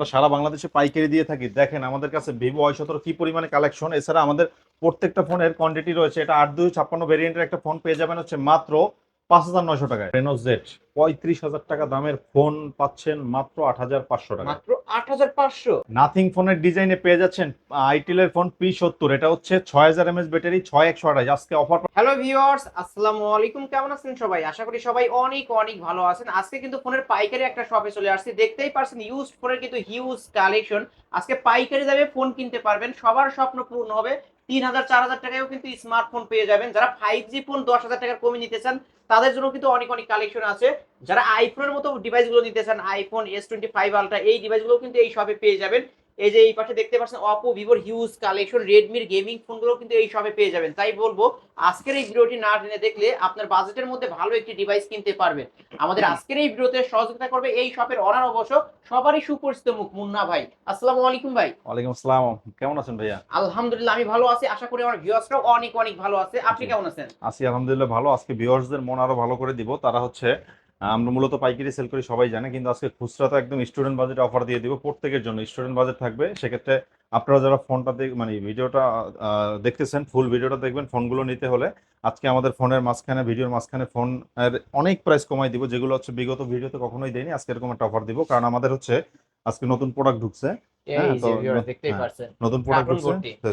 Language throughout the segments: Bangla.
আমরা সারা বাংলাদেশে পাইকারি দিয়ে থাকি। দেখেন, আমাদের কাছে ভিভো ওয়াই সতেরো কি পরিমাণে কালেকশন এছাড়া আমাদের প্রত্যেকটা ফোনের কোয়ান্টিটি রয়েছে। এটা আট দুই ছাপ্পান্ন ভেরিয়েন্টের একটা ফোন পেয়ে যাবেন হচ্ছে মাত্র পাঁচ হাজার নয়শো টাকায়। রেনো জেড পঁয়ত্রিশ হাজার টাকা দামের ফোন পাচ্ছেন মাত্র আট হাজার পাঁচশো টাকা মাত্র আট হাজার পাঁচশো? নাথিং ফোনের ডিজাইনে পেয়ে যাচ্ছেন আইটিলের ফোন পি সত্তর। এটা হচ্ছে ছয় হাজার এমএস ব্যাটারি ছয় একশো আঠাশ। আজকে অফার হ্যালো ভিউয়ার্স আসসালামু আলাইকুম। কেমন আছেন সবাই? আশা করি সবাই অনেক অনেক ভালো আছেন। আজকে কিন্তু ফোনের পাইকারি একটা শপে চলে আসছি। দেখতেই পারছেন ইউজ ফোনের কিন্তু হিউজ কালেকশন আজকে পাইকারি দামে ফোন কিনতে পারবেন। সবার স্বপ্ন পূর্ণ হবে। তিন হাজার চার হাজার টাকায়ও কিন্তু স্মার্টফোন পেয়ে যাবেন। যারা ফাইভ জি ফোন দশ হাজার টাকার কমে নিতে চান তাদের জন্য কিন্তু অনেক অনেক কালেকশন আছে। যারা আইফোনের মতো ডিভাইসগুলো নিতে চান iPhone S twenty five ultra এই ডিভাইসগুলো কিন্তু এই শপে পেয়ে যাবেন। এই যে এই পাশে দেখতে পাচ্ছেন অপো ভিভোর হিউজ কালেকশন রেডমির গেমিং ফোনগুলো কিন্তু এই শপে পেয়ে যাবেন। তাই বলব আজকের এই ভিডিওটি না টেনে দেখলে আপনার বাজেটের মধ্যে ভালো একটি ডিভাইস কিনতে পারবেন। আমাদের আজকের এই ভিডিওতে সহযোগিতা করবে এই শপের অনার অবশ্য সবারই সুপরিচিত মুখ মুন্না ভাই। আসসালামু আলাইকুম ভাই। ওয়ালাইকুম আসসালাম। কেমন আছেন ভাইয়া? আলহামদুলিল্লাহ আমি ভালো আছি। আশা করি আমার ভিউয়ার্সরাও অনেক অনেক ভালো আছে। আপনি কেমন আছেন? আছি আলহামদুলিল্লাহ ভালো। আজকে ভিউয়ার্সদের মন আরও ভালো করে দিব। তারা হচ্ছে আমরা মূলত পাইকারি সেল করি, সবাই জানে, কিন্তু আজকে খুচরা তো একদম স্টুডেন্ট বাজেট অফার দিয়ে দিব প্রত্যেকের জন্য। স্টুডেন্ট বাজেট থাকবে, সেক্ষেত্রে আপনারা যারা ফোনটা মানে ভিডিওটা দেখতেছেন ফুল ভিডিওটা দেখবেন ফোনগুলো নিতে হলে আজকে আমাদের ফোনের মাঝখানে ভিডিওর মাঝখানে ফোন এর অনেক প্রাইস কমাই দিব, যেগুলো হচ্ছে বিগত ভিডিওতে কখনোই দেয়নি, আজকে এরকম একটা অফার দিব। কারণ আমাদের হচ্ছে আজকে নতুন প্রোডাক্ট ঢুকছে। হ্যাঁ, দেখতেই হ্যাঁ। নতুন প্রোডাক্ট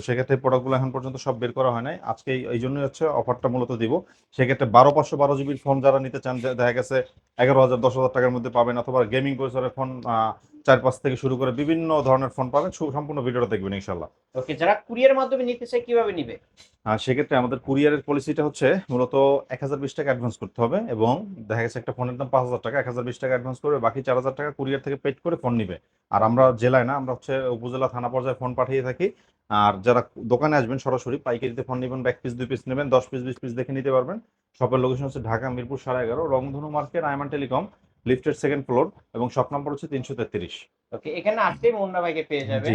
সেক্ষেত্রে প্রোডাক্টগুলো এখন পর্যন্ত সব বের করা হয় নাই। আজকে এই- জন্যই হচ্ছে অফারটা মূলত দিব। সেক্ষেত্রে বারো পাঁচশো বারো জিবির ফোন যারা নিতে চান দেখা গেছে এগারো হাজার দশ হাজার টাকার মধ্যে পাবেন অথবা গেমিং প্রসেসরের ফোন চার পাঁচ থেকে শুরু করে বিভিন্ন ধরনের ফোন পাবেন। সম্পূর্ণ ভিডিওটা দেখবেন ইনশাল্লাহ ওকে যারা কুরিয়ার মাধ্যমে নিতে চায় কীভাবে নিবে? আর সেক্ষেত্রে আমাদের কুরিয়ারের পলিসিটা হচ্ছে মূলত এক হাজার বিশ টাকা অ্যাডভান্স করতে হবে এবং দেখা গেছে একটা ফোনের দাম পাঁচ হাজার টাকা এক হাজার বিশ টাকা অ্যাডভান্স করবে বাকি চার হাজার টাকা কুরিয়ার থেকে পেড করে ফোন নিবে। আর আমরা জেলায় না আমরা হচ্ছে উপজেলা থানা পর্যায়ে ফোন পাঠিয়ে থাকি। আর যারা দোকানে আসবেন সরাসরি পাইকারিতে ফোন নেবেন এক পিস দুই পিস নেবেন দশ পিস বিশ পিস দেখে নিতে পারবেন। শপের লোকেশন হচ্ছে ঢাকা মিরপুর সাড়ে এগারো রংধনু মার্কেট আয়মান টেলিকম লিফটের সেকেন্ড ফ্লোর এবং শপ নম্বর হচ্ছে তিনশো তেত্রিশ। ওকে এখানে আসলেই মুন্না ভাইকে পেয়ে যাবে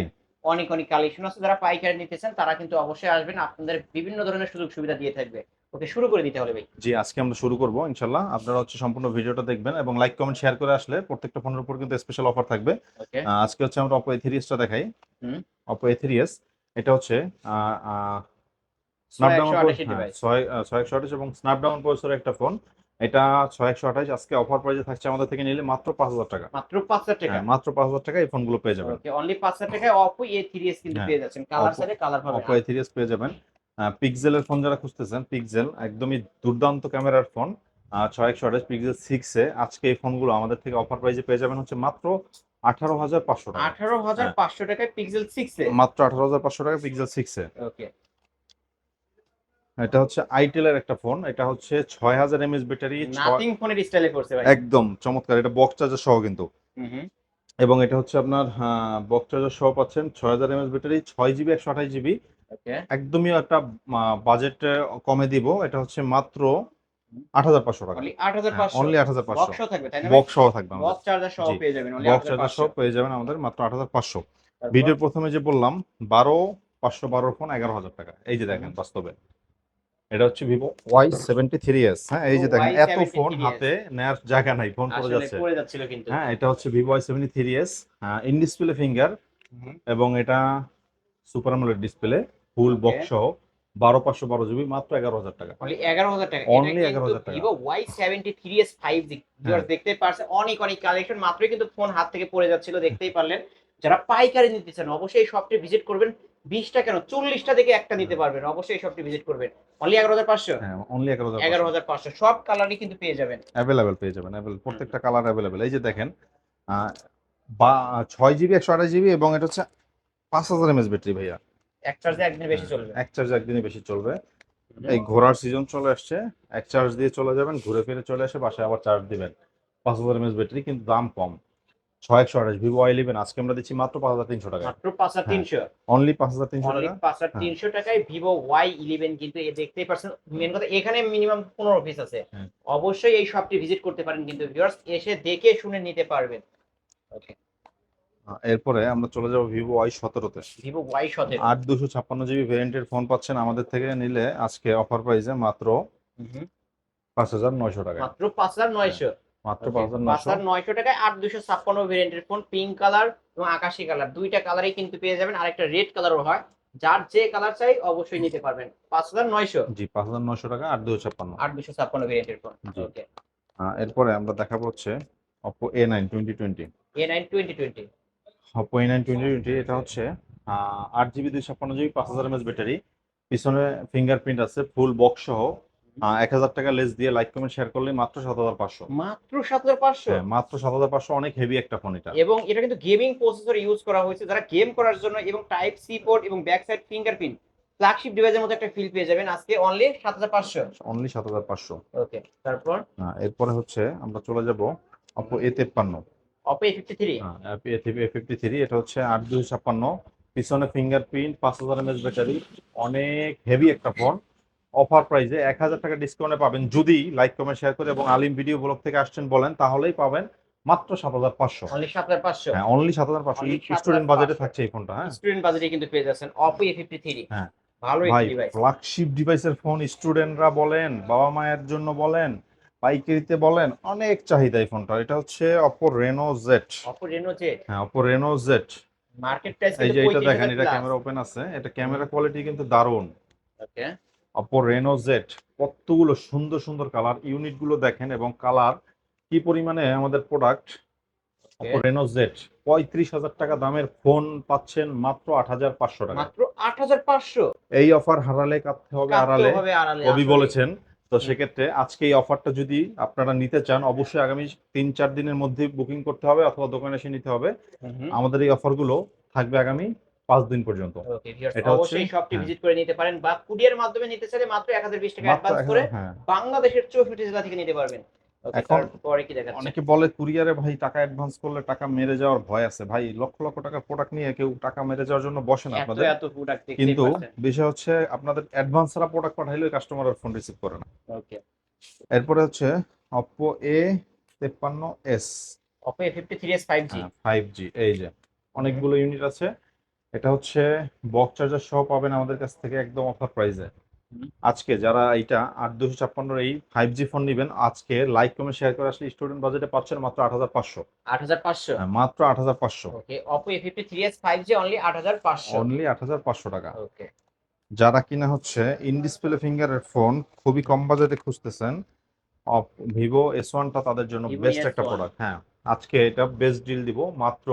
অনেক অনেক কালেকশন আছে। যারা পাইকারি নিতে চান তারা কিন্তু অবশ্যই আসবেন। আপনাদের বিভিন্ন ধরনের সুযোগ সুবিধা দিয়ে থাকবে। ওকে শুরু করে দিতে হবে ভাই। জি আজকে আমরা শুরু করব ইনশাল্লাহ। আপনারা হচ্ছে সম্পূর্ণ ভিডিওটা দেখবেন এবং লাইক কমেন্ট শেয়ার করে আসলে প্রত্যেকটা ফোনের উপর কিন্তু স্পেশাল অফার থাকবে। আজকে হচ্ছে আমরা অপো এথিরিয়াসটা দেখাই। হুম। অপো এথিরিয়াস এটা হচ্ছে স্ন্যাপডাউন 128 device। ছয় একশো আঠাশ এবং স্ন্যাপডাউন প্রসেসরের একটা ফোন এটা ছয় একশো আঠাশ আজকে অফার প্রাইসে থাকছে আমাদের থেকে নিলে মাত্র পাঁচ হাজার টাকা। মাত্র পাঁচ হাজার টাকা? হ্যাঁ, মাত্র পাঁচ হাজার টাকা এই ফোনগুলো পেয়ে যাবেন। ওকে অনলি পাঁচ হাজার টাকায় অপো এ থ্রি এস কিন্তু হ্যাঁ, পেয়ে যাচ্ছেন। কালার সাথে কালার পাবেন। অপো এথিরিয়াস পেয়ে যাবেন। পিক্সেলের ফোন যারা খুঁজতেছেন পিক্সেল একদমই দুর্দান্ত ক্যামেরার ফোন ছয় একশো আঠাশ পিক্সেল সিক্সে আজকে এই ফোনগুলো আমাদের থেকে অফার প্রাইসে পেয়ে যাবেন হচ্ছে মাত্র আঠারো হাজার পাঁচশো টাকা। আঠারো হাজার হ্যাঁ। পাঁচশো টাকায় পিক্সেল সিক্স এ? মাত্র আঠারো হাজার পাঁচশো টাকা পিক্সেল সিক্সে ওকে এটা হচ্ছে আইটেলের একটা ফোন এটা হচ্ছে ছয় হাজার এমএস ব্যাটারি নাথিং ফোনের স্টাইলে করছে ভাই। একদম চমৎকার এটা বক্স চার্জার সহ কিন্তু। এবং এটা হচ্ছে আপনার বক্স চার্জার সহ পাচ্ছেন ছয় হাজার এমএস ব্যাটারি ছয় জিবি একশো আঠাশ জিবি একদমই একটা বাজেট কমে দিব। এটা হচ্ছে মাত্র আট হাজার পাঁচশো টাকা। অনলি আট হাজার পাঁচশো। না বক্স সহ থাকবে বক্স চার্জার সহ পেয়ে যাবেন বক্স চার্জার সহ পেয়ে যাবেন আমাদের মাত্র আট হাজার পাঁচশো। ভিডিওর প্রথমে যে বললাম বারো পাঁচশো বারো ফোন এগারো হাজার টাকা। এই যে দেখেন বাস্তবে। এটা হচ্ছে Vivo Y seventy three S হ্যাঁ এই যে দেখেন এত ফোন হাতে জায়গা নাই ফোন পড়ে যাচ্ছে। হ্যাঁ এটা হচ্ছে Vivo Y seventy three S in display finger এবং এটা সুপার ডিসপ্লে ফুল বক্স সহ বারো পাঁচশো বারো জিবি মাত্র এগারো হাজার টাকা। এগারো হাজার টাকা। Only 11,000 টাকা। Vivo Y seventy three S five G হ্যাঁ। দেখতে পারছেন অনেক অনেক কালেকশন মাত্রই কিন্তু ফোন হাত থেকে পড়ে যাচ্ছিল দেখতেই পারলেন। যারা পাইকারি নিতে চান অবশ্যই শপটি ভিজিট করবেন। বিশটা কেন? চল্লিশটা থেকে একটা নিতে পারবেন। অবশ্যই শপটি ভিজিট করবেন। অনলি এগারো হাজার পাঁচশো? হ্যাঁ অনলি এগারো হাজার এগারো হাজার পাঁচশো। সব কালারই কিন্তু পেয়ে যাবেন। অ্যাভেলেবেল পেয়ে যাবেন প্রত্যেকটা কালার অ্যাভেলেবেল এই যে দেখেন বা ছয় জিবি একশো আঠাশ জিবি এবং এটা হচ্ছে পাঁচ হাজার এমএস ব্যাটারি ভাইয়া। এক চার্জে একদিন বেশি চলবে। এক চার্জ একদিনই বেশি চলবে। এই ঘোরার সিজন চলে আসছে। এক চার্জ দিয়ে চলে যাবেন ঘুরে ফিরে চলে আসে বাসায় আবার চার্জ দিবেন। পাঁচ হাজার এমএস ব্যাটারি কিন্তু দাম কম। ছয় একশো আঠাশ ভিভো ওয়াই ইলেভেন আজকে আমরা দিচ্ছি মাত্র পাঁচ হাজার তিনশো টাকা মাত্র পাঁচ হাজার হ্যাঁ, তিনশো অনলি পাঁচ হাজার তিনশো টাকা। পাঁচ হাজার হ্যাঁ। তিনশো টাকায় ভিভো ওয়াই ইলেভেন কিন্তু এ দেখতেই পারছেন মেন কথা এখানে মিনিমাম পনেরো পিস আছে। হ্যাঁ। অবশ্যই এই শপটি ভিজিট করতে পারেন কিন্তু ভিউয়ার্স এসে দেখে শুনে নিতে পারবেন। ওকে এরপরে আমরা চলে যাব ভিভো ওয়াই সতেরোতে। ভিভো ওয়াই সতেরো। আট দুশো ছাপ্পান্ন জিবি ভ্যারিয়েন্টের ফোন পাচ্ছেন আমাদের থেকে নিলে আজকে অফার প্রাইসে মাত্র পাঁচ হাজার নয়শো টাকা মাত্র পাঁচ হাজার নয়শো। মাত্র পাঁচ হাজার পাঁচ হাজার নয়শো। টাকায় আট দুশো ছাপ্পান্ন ভেরিয়েন্টের ফোন পিঙ্ক কালার এবং আকাশি কালার দুইটা কালারই কিন্তু পেয়ে যাবেন। আরেকটা রেড কালারও হয়। যার যে কালার চাই অবশ্যই নিতে পারবেন। পাঁচ হাজার নয়শো। জি পাঁচ হাজার নয়শো টাকা আট দুশো ছাপ্পান্ন। আট দুশো ছাপ্পান্ন ভেরিয়েন্টের ফোন ওকে এরপরে আমরা দেখাবো হচ্ছে Oppo A nine twenty twenty A nine twenty twenty Oppo A nine twenty twenty এটা হচ্ছে আট জিবি দুই ছাপ্পান্ন জিবি পাঁচ হাজার এমএস ব্যাটারি। পিছনে ফিঙ্গারপ্রিন্ট আছে ফুল বক্স সহ। এক হাজার টাকা লেস দিয়ে লাইক কমেন্ট শেয়ার করলে মাত্র সাত হাজার পাঁচশো। মাত্র সাত হাজার পাঁচশো? হ্যাঁ মাত্র সাত হাজার পাঁচশো অনেক হেভি একটা ফোন এটা। এবং এটা কিন্তু গেমিং প্রসেসর ইউজ করা হয়েছে যারা গেম করার জন্য এবং টাইপ সি পোর্ট এবং ব্যাক সাইড ফিঙ্গারপ্রিন্ট ফ্ল্যাগশিপ ডিভাইসের মতো একটা ফিল পেয়ে যাবেন। আজকে অনলি সাত হাজার পাঁচশো। অনলি সাত হাজার পাঁচশো। ওকে তারপর? এরপরে হচ্ছে আমরা চলে যাব অপো এ তেপ্পান্ন। Oppo A fifty three A fifty three এটা হচ্ছে আট দুই ছাপ্পান্ন। পিছনে ফিঙ্গারপ্রিন্ট পাঁচ হাজার এমএস ব্যাটারি অনেক হেভি একটা ফোন অফার প্রাইসে এক হাজার টাকা ডিসকাউন্টে পাবেন। যদি লাইক কমেন্ট শেয়ার করে এবং আলিম ভিডিও ব্লগ থেকে আসছেন বলেন তাহলেই পাবেন মাত্র সাত হাজার পাঁচশো। সাত হাজার পাঁচশো। হ্যাঁ অনলি সাত হাজার পাঁচশো। স্টুডেন্ট বাজেটে থাকছে এই ফোনটা হ্যাঁ। স্টুডেন্ট বাজেটে কিন্তু পেয়ে যাচ্ছেন অপো এ ফিফটি থ্রি হ্যাঁ। ভালো ভাই ফ্ল্যাগশিপ ডিভাইসের ফোন স্টুডেন্টরা বলেন বাবা মায়ের জন্য বলেন পাইকারিতে বলেন অনেক চাহিদা এই ফোনটা এটা হচ্ছে Oppo Reno Z Oppo Reno Z হ্যাঁ Oppo Reno Z market price এই যে এটা দেখেন এটা ক্যামেরা ওপেন আছে। এটা ক্যামেরা কোয়ালিটি কিন্তু দারুণ। ওকে অপো রেনো জেড কতগুলো সুন্দর সুন্দর কালার ইউনিটগুলো দেখেন এবং কালার কি পরিমাণে আমাদের প্রোডাক্ট অপো রেনো জেড পঁয়ত্রিশ হাজার টাকা দামের ফোন পাচ্ছেন মাত্র আট হাজার পাঁচশো টাকা মাত্র আট হাজার পাঁচশো? এই অফার হারালে কাটতে হবে আড়ালে। কবি বলেছেন তো সেক্ষেত্রে আজকে এই অফারটা যদি আপনারা নিতে চান অবশ্যই আগামী তিন চার দিনের মধ্যে বুকিং করতে হবে অথবা দোকানে এসে নিতে হবে। আমাদের এই অফারগুলো থাকবে আগামী পাঁচ দিন পর্যন্ত এটা অবশ্যই শপটি হ্যাঁ। ভিজিট করে নিতে পারেন বা কুরিয়ার মাধ্যমে নিতে চাইলে মাত্র এক হাজার বিশ টাকা অ্যাডভান্স করে হ্যাঁ বাংলাদেশের চৌষট্টি জেলা থেকে নিতে পারবেন এখন- অনেকে বলে কুরিয়ারে ভাই টাকা অ্যাডভান্স করলে টাকা মেরে যাওয়ার ভয় আছে। ভাই লক্ষ লক্ষ টাকার প্রোডাক্ট নিয়ে কেউ টাকা মেরে যাওয়ার জন্য বসে না আপনাদের। কিন্তু বিষয় হচ্ছে আপনাদের অ্যাডভান্স ছাড়া প্রোডাক্ট পাঠাইলে কাস্টমারের ফোন রিসিভ করে না। ওকে এরপরে হচ্ছে অপো এ তেপ্পান্ন S Oppo A fifty three S five G five G এই যে। অনেকগুলো ইউনিট আছে। এটা হচ্ছে বক্স চার্জার সহ পাবেন আমাদের কাছ থেকে একদম অফার প্রাইসে। আজকে যারা এইটা আট দুশো ছাপ্পান্নর এই ফাইভ জি ফোন নেবেন আজকে লাইক কমে শেয়ার করে আসলে স্টুডেন্ট বাজেটে পাচ্ছেন মাত্র আট হাজার পাঁচশো। আট হাজার পাঁচশো? মাত্র আট হাজার পাঁচশো। Okay Oppo A fifty three S five G only আট হাজার পাঁচশো। অনলি আট হাজার পাঁচশো টাকা। ওকে যারা কিনা হচ্ছে ইন ডিসপ্লে ফিঙ্গারের ফোন খুবই কম বাজেটে খুঁজতেছেন ভিভো এস ওয়ানটা তাদের জন্য বেস্ট একটা প্রোডাক্ট হ্যাঁ। আজকে এটা বেস্ট ডিল দিব মাত্র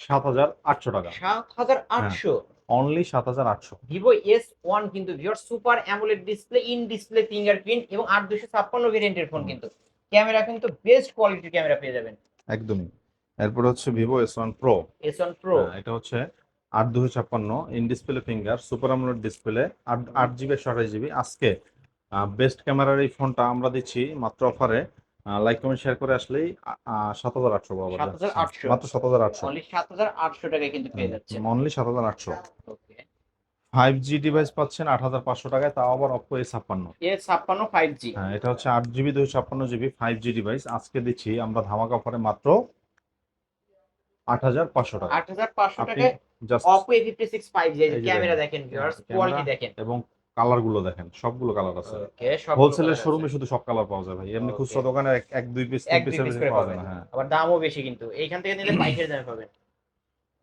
সাত হাজার আটশো টাকা। সাত হাজার আটশো? অনলি সাত হাজার আটশো। ভিভো এস ওয়ান কিন্তু viewer super AMOLED display in display fingerprint এবং আট দুশো ছাপ্পান্ন ভেরিয়েন্টের ফোন কিন্তু। ক্যামেরা কিন্তু বেস্ট কোয়ালিটির ক্যামেরা পেয়ে যাবেন। একদমই। এরপর হচ্ছে Vivo S one pro S one pro এটা হচ্ছে আট দুশো ছাপ্পান্ন in display finger super AMOLED display আট আট জিবি একশো আঠাশ জিবি আজকে বেস্ট ক্যামেরার এই ফোনটা আমরা দিচ্ছি মাত্র অফারে লাইক কমেন্ট শেয়ার করে আসলেই সাত হাজার আটশো পাবো 7,800 মাত্র সাত হাজার আটশো। অনলি সাত হাজার আটশো টাকায় কিন্তু পেয়ে যাচ্ছে। অনলি সাত হাজার আটশো। ওকে ফাইভ জি ডিভাইস পাচ্ছেন আট হাজার পাঁচশো টাকায় তাও আবার অপো এ ছাপ্পান্ন। এ ছাপ্পান্ন ফাইভ জি হ্যাঁ এটা হচ্ছে আট জিবি দুশো ছাপ্পান্ন জিবি ফাইভ জি ডিভাইস আজকে দিচ্ছি আমরা ধামাকা অফারে মাত্র আট হাজার পাঁচশো টাকা। আট হাজার পাঁচশো টাকায় Oppo A fifty six five G camera. দেখেন ভিউয়ার্স কোয়ালিটি দেখেন। এবং কালারগুলো দেখেন সবগুলো কালার আছে। হোলসেলের শোরুমে শুধু সব কালার পাওয়া যায় ভাই এমনি. খুচরা দোকানে এক- এক দুই পিস তিন পিস পাওয়া যায় না হ্যাঁ। আবার দামও বেশি কিন্তু। এইখান থেকে নিলে পাইকারি দামে পাবেন।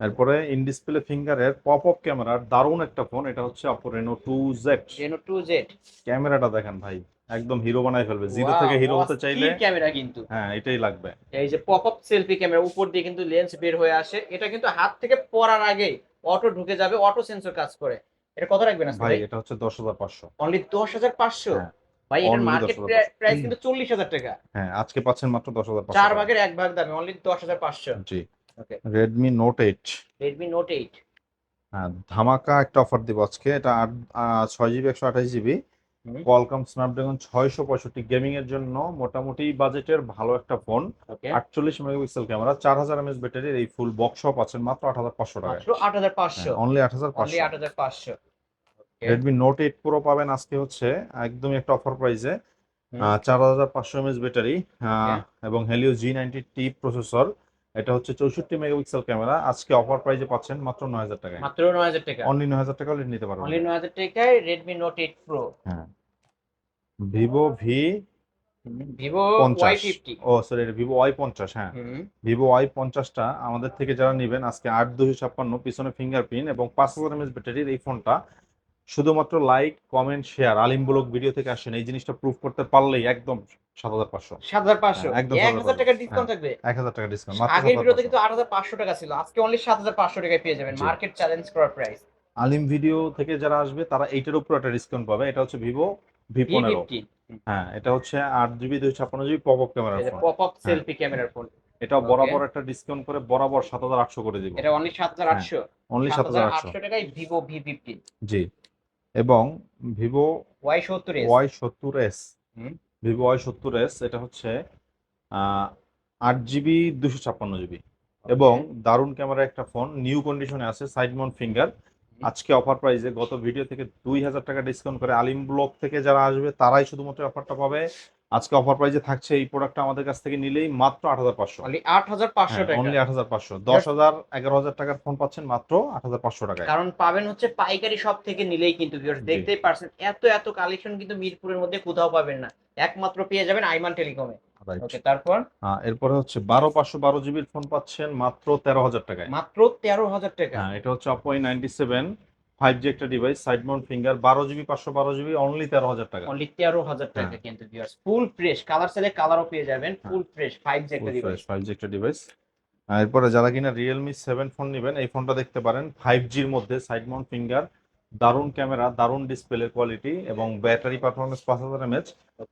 এরপরে ইন ডিসপ্লে ফিঙ্গারের পপ আপ ক্যামেরার দারুণ একটা ফোন এটা হচ্ছে Oppo Reno two Z Reno two Z ক্যামেরাটা দেখেন ভাই একদম হিরো বানাই ফেলবে। জিরো থেকে হিরো হতে চাইলে ক্যামেরা কিন্তু। হ্যাঁ এটাই লাগবে। এই যে পপ আপ সেলফি ক্যামেরা উপর দিয়ে কিন্তু লেন্স বের হয়ে আসে। এটা কিন্তু হাত থেকে পড়ার আগে অটো ঢুকে যাবে অটো সেন্সর কাজ করে। এটা কত রাখবেন আজকে ভাই এটা হচ্ছে দশ হাজার পাঁচশো। অনলি দশ হাজার পাঁচশো? হ্যাঁ। ভাই এটার Only মার্কেট প্রাইস কিন্তু চল্লিশ হাজার টাকা। হ্যাঁ আজকে পাচ্ছেন মাত্র দশ হাজার চার ভাগের এক ভাগ দামে অনলি দশ হাজার পাঁচশো। জি। Okay Redmi Note 8 Redmi Note 8 হ্যাঁ ধামাকা একটা অফার দিব আজকে। এটা আট আহ, ছয় জিবি একশো আঠাশ জিবি হুম। কোয়ালকম স্ন্যাপড্রাগন ছয়শো পঁয়ষট্টি গেমিং এর জন্য মোটামুটি বাজেটের ভালো একটা ফোন আটচল্লিশ মেগাপিক্সেল ক্যামেরা চার হাজার এমএস ব্যাটারির এই ফুল বক্স সহ পাচ্ছেন মাত্র আট হাজার পাঁচশো মাত্র আট হাজার পাঁচশো। অনলি আট হাজার পাঁচশো। আট হাজার পাঁচশো। রেডমি নোট এইট প্রো পাবেন আজকে হচ্ছে একদমই একটা অফার প্রাইসে। চার হাজার পাঁচশো এমএস ব্যাটারি এবং Helio G ninety T processor এটা হচ্ছে চৌষট্টি মেগাপিক্সেল ক্যামেরা। আজকে অফার প্রাইসে পাচ্ছেন মাত্র নয় হাজার টাকায়। মাত্র নয় হাজার টাকা। অনলি নয় হাজার টাকা নিতে পারবেন। অনলি নয় হাজার টাকায় রেডমি নোট এইট প্রো হ্যাঁ। Vivo V Vivo Y fifty ও সরি ভিভো ওয়াই পঞ্চাশ হ্যাঁ। ভিভো ওয়াই পঞ্চাশটা আমাদের থেকে যারা নেবেন আজকে আট দুশো ছাপ্পান্ন পিছনে ফিঙ্গারপ্রিন্ট এবং পাঁচ হাজার এমএস ব্যাটারির এই ফোনটা শুধুমাত্র like comment share Alim blog video থেকে আসেন। এই জিনিসটা প্রুফ করতে পারলেই একদম সাত হাজার পাঁচশো। সাত হাজার পাঁচশো? হ্যাঁ, হাজার ডিসকাউন্ট থাকবে? এক হাজার টাকা ডিসকাউন্ট আগের ভিডিওতে কিন্তু আট হাজার পাঁচশো টাকা ছিল আজকে অনলি সাত হাজার পাঁচশো টাকায় পেয়ে যাবেন মার্কেট চ্যালেঞ্জ করার প্রাইস আলিম ভিডিও থেকে যারা আসবে তারা এইটার উপর একটা ডিসকাউন্ট পাবে এটা হচ্ছে ভিভো ভি পনেরো হ্যাঁ এটা হচ্ছে আট জিবি দুই ছাপ্পান্ন জিবি পপ আপ ক্যামেরার ফোন পপ আপ হ্যাঁ। সেলফি ক্যামেরার ফোন এটা বরাবর একটা ডিসকাউন্ট করে বরাবর সাত হাজার আটশো করে দিব। এটা অনলি সাত হাজার হ্যাঁ, আটশো অনলি সাত হাজার আটশো। টাকায় ভিভো ভি জি। এবং ভিভো ওয়াই সত্তর ওয়াই সত্তর এস। ভিভো ওয়াই সত্তর এস এটা হচ্ছে আট জিবি দুশো ছাপ্পান্ন জিবি। এবং দারুণ ক্যামেরা একটা ফোন নিউ কন্ডিশনে আছে সাইড মাউন্ট ফিঙ্গার। আজকে অফার প্রাইসে গত ভিডিও থেকে দুই হাজার টাকা ডিসকাউন্ট করে আলিম ব্লক থেকে যারা আসবে তারাই শুধুমাত্র অফারটা পাবে। আজকে অফার প্রাইসে থাকছে এই প্রোডাক্টটা আমাদের কাছ থেকে নিলেই মাত্র আট হাজার পাঁচশো। আট হাজার পাঁচশো টাকা। অনলি আট হাজার পাঁচশো। দশ হাজার এগারো হাজার টাকার ফোন পাচ্ছেন মাত্র আট হাজার পাঁচশো টাকায়। কারণ পাবেন হচ্ছে পাইকারি সব থেকে নিলেই কিন্তু দেখতেই পারছেন এত এত কালেকশন কিন্তু মিরপুরের মধ্যে কোথাও পাবেন না। একমাত্র পেয়ে যাবেন আইমান টেলিকমে। ওকে তারপর? এরপরে হচ্ছে বারো পাঁচশো বারো জিবির ফোন পাচ্ছেন মাত্র তেরো হাজার টাকায়। মাত্র তেরো হাজার টাকা। হ্যাঁ এটা হচ্ছে Oppo ninety seven five G একটা ডিভাইস সাইড মাউন্ট ফিঙ্গার বারো জিবি পাঁচশো বারো জিবি অনলি তেরো হাজার টাকা। অনলি তেরো হাজার টাকা হ্যাঁ। কিন্তু ভিউয়ার্স ফুল ফ্রেশ কালার সেলে কালারও পেয়ে যাবেন ফুল ফ্রেশ ফাইভ জি একটা ডিভাইস ফাইভ জি একটা ডিভাইস এরপরে যারা কিনা রিয়েলমি সেভেন ফোন নেবেন এই ফোনটা দেখতে পারেন ফাইভ জির মধ্যে সাইড মাউন্ট ফিঙ্গার দারুণ ক্যামেরা দারুণ ডিসপ্লে কোয়ালিটি এবং ব্যাটারি পারফরমেন্স পাঁচ হাজার এমএচ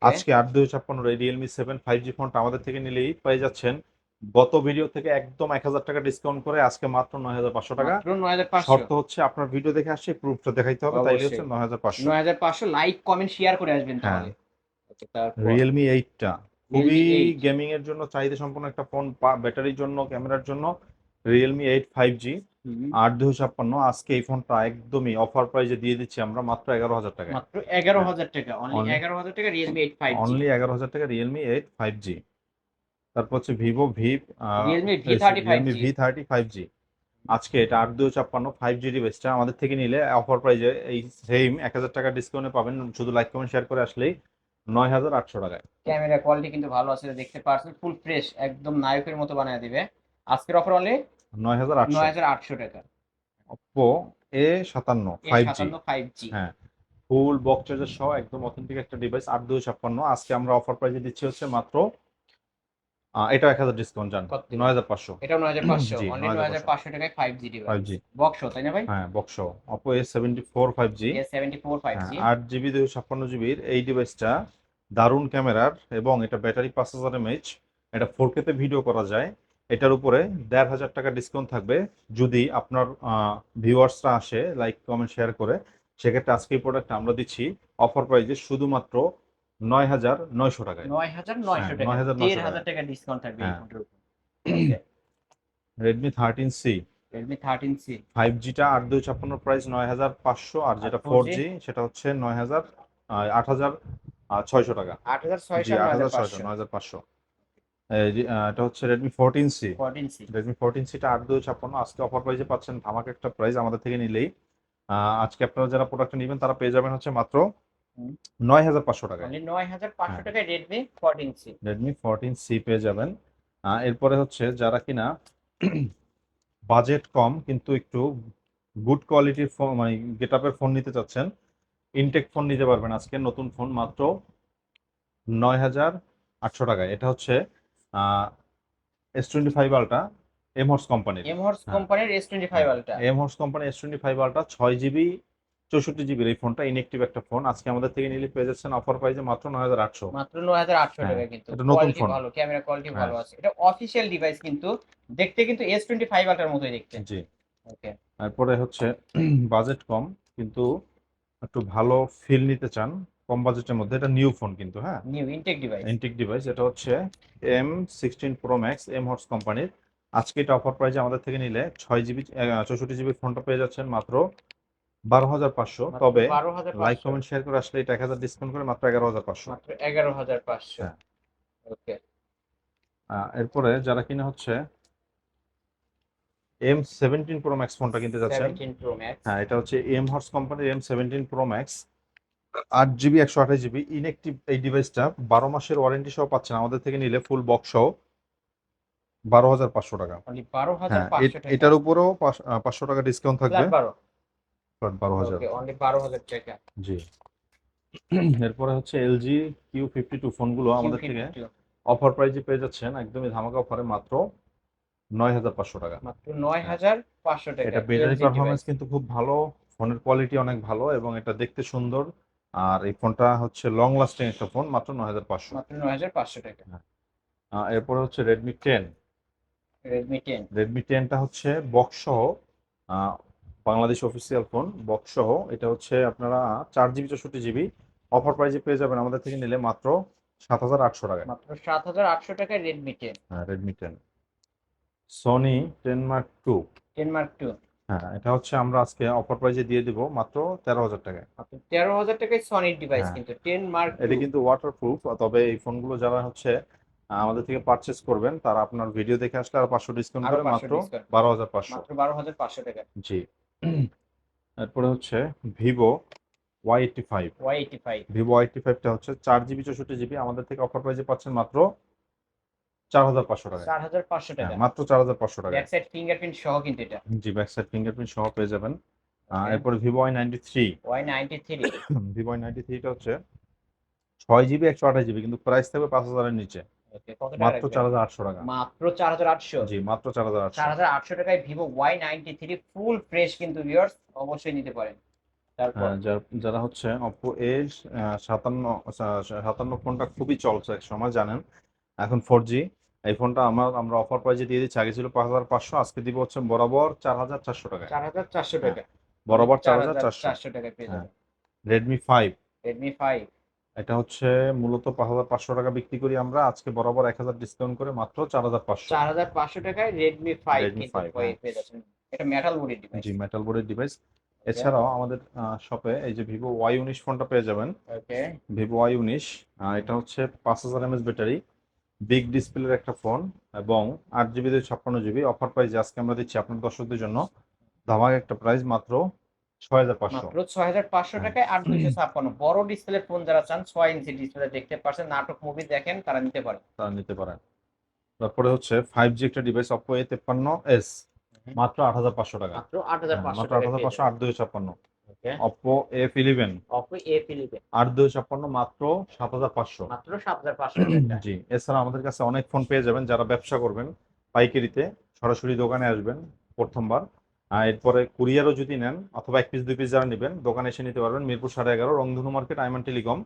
আজকে আট দুই ছাপ্পান্ন রিয়েলমি সেভেন ফাইভ জি ফোনটা আমাদের থেকে নিলেই পেয়ে যাচ্ছেন। গত ভিডিও থেকে একদম এক হাজার টাকা ডিসকাউন্ট করে আজকে মাত্র নয় হাজার পাঁচশো টাকা। শর্ত হচ্ছে আপনার ভিডিও দেখে আসছে প্রুফটা দেখাইতে হবে তাইলে হচ্ছে নয় হাজার পাঁচশো। নয় হাজার পাঁচশো লাইক কমেন্ট শেয়ার করে আসবেন হ্যাঁ। তাহলে। রিয়েলমি এইটটা খুবই গেমিং এর জন্য চাহিদা সম্পন্ন একটা ফোন ব্যাটারির জন্য ক্যামেরার জন্য রিয়েলমি এইট ফাইভ জি আট দুশো ছাপ্পান্ন আজকে এই ফোনটা একদমই অফার প্রাইজে দিয়ে দিচ্ছি আমরা মাত্র এগারো হাজার টাকা মাত্র এগারো হাজার টাকা। অনলি এগারো হাজার টাকা রিয়েলমি এইট ফাইভ অনলি এগারো হাজার টাকা রিয়েলমি এইট ফাইভ জি তারপর হচ্ছে Vivo V Realme V thirty five G আজকে এটা আট দুশো ছাপ্পান্ন ফাইভ জি ডিভাইসটা আমাদের থেকে নিলে অফার প্রাইজে এই সেম এক হাজার টাকা ডিসকাউন্টে পাবেন শুধু লাইক কমেন্ট শেয়ার করে আসলেই নয় হাজার আটশো টাকায়। ক্যামেরা কোয়ালিটি কিন্তু ভালো আছে দেখতে পারছেন ফুল ফ্রেশ একদম নায়কের মতো বানিয়ে দিবে। আজকের অফার অনলি নয় হাজার নয় হাজার আটশো টাকা। অপো এ সাতান্ন ফাইভ জি ফাইভ জি হ্যাঁ ফুল বক্স চার্জার সহ একদম অথেন্টিক একটা ডিভাইস আট দুই ছাপ্পান্ন। আজকে আমরা অফার প্রাইসে দিচ্ছি হচ্ছে মাত্র এটা এক হাজার ডিসকাউন্ট জান। কত? নয় হাজার পাঁচশো। এটাও নয় হাজার পাঁচশো। অনলি নয় হাজার 9500 পাঁচশো টাকায় five G five G box তাই না ভাই? হ্যাঁ box Oppo A seventy four five G seventy four five G আট জিবি দুশো ছাপ্পান্ন জিবির এই ডিভাইসটা দারুণ ক্যামেরার এবং এটা ব্যাটারি পাঁচ হাজার এমএইচ এটা ফোর তে ভিডিও করা যায়। এটার উপরে দেড় হাজার টাকা ডিসকাউন্ট থাকবে। যদি আপনার ভিউয়ার্সরা আসে লাইক কমেন্ট শেয়ার করে সেক্ষেত্রে আজকে এই প্রোডাক্ট আমরা দিচ্ছি। অফার প্রাইসে শুধুমাত্র নয় হাজার নয়শো টাকায়। নয় হাজার নয়শো হ্যাঁ, টাকা। 9,900 দেড় হাজার টাকা ডিসকাউন্ট থাকবে এই। ফোনটার উপর। Redmi thirteen C Redmi thirteen C five জিটা আট দুই ছাপ্পান্ন প্রাইস নয় হাজার পাঁচশো আর যেটা ফোর জি সেটা হচ্ছে নয় হাজার আট হাজার ছয়শো টাকা। আট হাজার ছয়শো আট হাজার ছয়শো নয় হাজার পাঁচশো। এটা হচ্ছে Redmi fourteen C fourteen C Redmi fourteen সিটা আট দুই ছাপ্পান্ন আজকে অফার প্রাইসে পাচ্ছেন ধামাক একটা প্রাইস আমাদের থেকে নিলেই। আজকে আপনারা যারা প্রোডাক্টটা নেবেন তারা পেয়ে যাবেন হচ্ছে মাত্র। নয় হাজার পাঁচশো অনলি নয় হাজার পাঁচশো। টাকায় Redmi fourteen C Redmi fourteen C পেয়ে যাবেন। এরপরে হচ্ছে যারা কিনা বাজেট কম কিন্তু একটু গুড কোয়ালিটির ফোন মানে গেট আপের ফোন নিতে চাচ্ছেন ইনটেক ফোন নিতে পারবেন আজকে। নতুন ফোন মাত্র নয় হাজার আটশো টাকায়। এটা হচ্ছে এস টোয়েন্টি ফাইভ আলটা এমহর্স কোম্পানির এমহর্স। কোম্পানির S twenty five ultra M Horse company S twenty five ultra ছয় জিবি চৌষট্টি জিবির এই ফোনটা ইনএক্টিভ একটা ফোন। আজকে আমাদের থেকে নিলে পেয়ে যাচ্ছেন অফার প্রাইসে মাত্র নয় হাজার আটশো। মাত্র নয় হাজার আটশো হ্যাঁ, টাকা কিন্তু। এটা নতুন ফোন। ভালো ক্যামেরা কোয়ালিটি হ্যাঁ। ভালো আছে। এটা অফিসিয়াল ডিভাইস কিন্তু দেখতে কিন্তু এস টোয়েন্টি ফাইভ আলটার মতোই দেখতে। জি। ওকে তারপরে হচ্ছে বাজেট কম কিন্তু একটু ভালো ফিল নিতে চান কম বাজেটের মধ্যে। এটা নিউ ফোন কিন্তু হ্যাঁ। New intact device antique device এটা হচ্ছে M sixteen pro max M Horse কোম্পানির আজকে এটা অফার প্রাইসে আমাদের থেকে নিলে ছয় জিবি চৌষট্টি জিবি ফোনটা পেয়ে যাচ্ছেন মাত্র বারো হাজার পাঁচশো। তবে লাইক কমেন্ট শেয়ার করে আসলে এটা এক হাজার ডিসকাউন্ট করে মাত্র এগারো হাজার পাঁচশো। মাত্র এগারো হাজার পাঁচশো। হ্যাঁ। ওকে এরপরে যারা কিনা হচ্ছে এম সেভেন্টিন প্রো ম্যাক্স ফোনটা কিনতে যাচ্ছেন। হ্যাঁ এটা হচ্ছে এম হর্স কোম্পানির এম সেভেন্টিন প্রো ম্যাক্স আট জিবি একশো আঠাশ জিবি ইনএক্টিভ এই ডিভাইসটা বারো মাসের ওয়ারেন্টি সহ পাচ্ছেন। আমাদের থেকে নিলে ফুল বক্স সহ বারো হাজার পাঁচশো টাকা। হাজার হ্যাঁ এটার উপরেও পাঁচ- পাঁচশো টাকা ডিসকাউন্ট থাকবে। ফ্ল্যাট বারো ফ্ল্যাট বারো হাজার ওকে অনলি বারো হাজার টাকা। জি। এরপরে হচ্ছে এলজি কিউ ফিফটি টু ফোনগুলো আমাদের থেকে অফার প্রাইজে পেয়ে যাচ্ছেন একদমই ধামাকা অফারে মাত্র নয় হাজার পাঁচশো টাকা। মাত্র নয় হাজার পাঁচশো টাকা এটা ব্যাটারি পারফরমেন্স কিন্তু খুব ভালো ফোনের কোয়ালিটি অনেক ভালো এবং এটা দেখতে সুন্দর। আর এই ফোনটা হচ্ছে লং লাস্টিং একটা ফোন মাত্র নয় হাজার পাঁচশো। মাত্র নয় হাজার পাঁচশো টাকা। এরপরে হচ্ছে Redmi ten Redmi ten Redmi টেনটা হচ্ছে বক্স সহ বাংলাদেশ অফিসিয়াল ফোন বক্স সহ এটা হচ্ছে আপনারা চার জিবি চৌষট্টি জিবি অফার প্রাইজে পেয়ে যাবেন। আমাদের থেকে নিলে মাত্র সাত হাজার আটশো টাকায় মাত্র সাত হাজার আটশো টাকায় রেডমি টেন হ্যাঁ Redmi ten Sony ten mark two ten mark two হ্যাঁ এটা হচ্ছে আমরা আজকে অফার প্রাইজে দিয়ে দিব মাত্র তেরো হাজার টাকায়। তেরো হাজার টাকায় সনির ডিভাইস হ্যাঁ। কিন্তু টেন মার্ক এটা কিন্তু ওয়াটারপ্রুফ তবে এই ফোনগুলো যারা হচ্ছে আমাদের থেকে পারচেস করবেন তারা আপনার ভিডিও দেখে আসলে আর পাঁচশো ডিসকাউন্ট করে মাত্র বারো হাজার পাঁচশো। বারো হাজার পাঁচশো টাকা জি। এরপরে হচ্ছে Vivo Y eighty five. Y eighty five. Vivo Y eighty ফাইভটা হচ্ছে চার জিবি চৌষট্টি জিবি। আমাদের থেকে অফার প্রাইজে পাচ্ছেন মাত্র চার হাজার পাঁচশো টাকা। চার হাজার পাঁচশো টাকা। মাত্র চার হাজার পাঁচশো টাকা। ব্যাক সাইড ফিঙ্গারপ্রিন্ট সহ কিন্তু এটা। জি ব্যাক সাইড ফিঙ্গারপ্রিন্ট সহ পেয়ে যাবেন। Okay. এরপরে Vivo Y ninety three. Y ninety three. Vivo Y ninety থ্রিটা হচ্ছে ছয় জিবি একশো আঠাশ জিবি কিন্তু প্রাইস থাকবে পাঁচ হাজারের নিচে। মাত্র চার রাখবেন? হাজার আটশো টাকা। মাত্র চার হাজার আটশো? জি মাত্র চার হাজার আটশো। চার হাজার আটশো টাকায় Vivo Y ninety three full fresh কিন্তু ভিউয়ার্স অবশ্যই নিতে পারেন। হ্যাঁ, যার- হচ্ছে অপো এ সাতান্ন সাতান্ন ফোনটা খুবই চলছে এক সময় জানেন? এখন ফোর জি এই ফোনটা আমার আমরা অফার প্রাইজে দিয়ে দিচ্ছি আগে ছিল পাঁচ হাজার পাঁচশো আজকে দিব হচ্ছে বরাবর চার হাজার চারশো টাকায়। চার হাজার চারশো টাকা। বরাবর চার হাজার চারশো। টাকায় পেয়ে হ্যাঁ। যাবেন। রেডমি ফাইভ রেডমি ফাইভ এটা হচ্ছে মূলত পাঁচ হাজার পাঁচশো টাকা বিক্রি করি আমরা। আজকে বরাবর এক হাজার ডিসকাউন্ট করে মাত্র চার হাজার পাঁচশো। চার হাজার পাঁচশো টাকায় রেডমি ফাইভ Redmi কিন্তু 5, পেয়ে। পেয়ে যাচ্ছেন এটা মেটাল বডির ডিভাইস জি মেটাল বোর্ডের ডিভাইস এছাড়াও আমাদের শপে এই যে ভিভো ওয়াই উনিশ ফোনটা পেয়ে যাবেন। ওকে ভিভো ওয়াই উনিশ এটা হচ্ছে পাঁচ হাজার এমএস ব্যাটারি বিগ ডিসপ্লের একটা ফোন এবং আট জিবি দুই ছাপ্পান্ন জিবি অফার প্রাইস আজকে আমরা দিচ্ছি আপনার দর্শকদের জন্য। ধামাক একটা প্রাইস মাত্র মাত্র ছয় হাজার পাঁচশো হ্যাঁ। টাকায় আট দুইশো ছাপ্পান্ন। বড় ডিসপ্লে ফোন যারা চান ছয় ইঞ্চি ডিসপ্লে দেখতে পারছেন নাটক মুভি দেখেন তারা নিতে পারে। তারা নিতে পারেন। তারপরে হচ্ছে ফাইভ জি একটা ডিভাইস অপো এ তেপ্পান্ন এস মাত্র আট হাজার পাঁচশো টাকা। মাত্র আট হাজার পাঁচশো মাত্র আট হাজার পাঁচশো আট দুই ছাপ্পান্ন। Oppo F eleven Oppo A Philippe আট ছাপ্পান্ন মাত্র সাত হাজার পাঁচশো। মাত্র সাত হাজার পাঁচশো জি এছাড়া আমাদের কাছে অনেক ফোন পেয়ে যাবেন যারা ব্যবসা করবেন পাইকারিতে সরাসরি দোকানে আসবেন প্রথমবার। এরপরে কুরিয়ারও যদি নেন অথবা এক পিস দুই পিস যারা নেবেন দোকানে এসে নিতে পারবেন মিরপুর সাড়ে এগারো রংধনু মার্কেট আইমান টেলিকম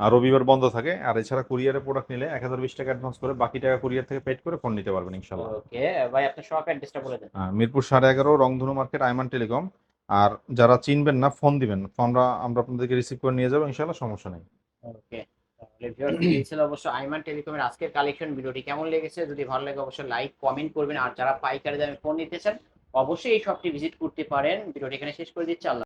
আর রবিবার বন্ধ থাকে আর এছাড়া কুরিয়ারে প্রোডাক্ট নিলে এক হাজার বিশ টাকা অ্যাডভান্স করে বাকি টাকা কুরিয়ার থেকে পেড করে ফোন নিতে পারবেন ইনশাল্লাহ ওকে ভাই আপনার শপ অ্যাড্রেসটা বলে দেন। আহ, মিরপুর সাড়ে এগারো রংধনু মার্কেট আইমান টেলিকম আর যারা চিনবেন না ফোন দিবেন। ফোনটা আমরা আপনাদেরকে রিসিভ করে নিয়ে যাব ইনশাল্লাহ সমস্যা নেই। ওকে ছিল অবশ্য আইমান টেলিকমের আজকের কালেকশন ভিডিওটি কেমন লেগেছে? যদি ভালো লাগে অবশ্যই লাইক কমেন্ট করবেন। আর যারা পাইকারি দামে ফোন নিতে চান অবশ্যই এই শপটি ভিজিট করতে পারেন। ভিডিওটি এখানে শেষ করে দিচ্ছি। আল্লাহ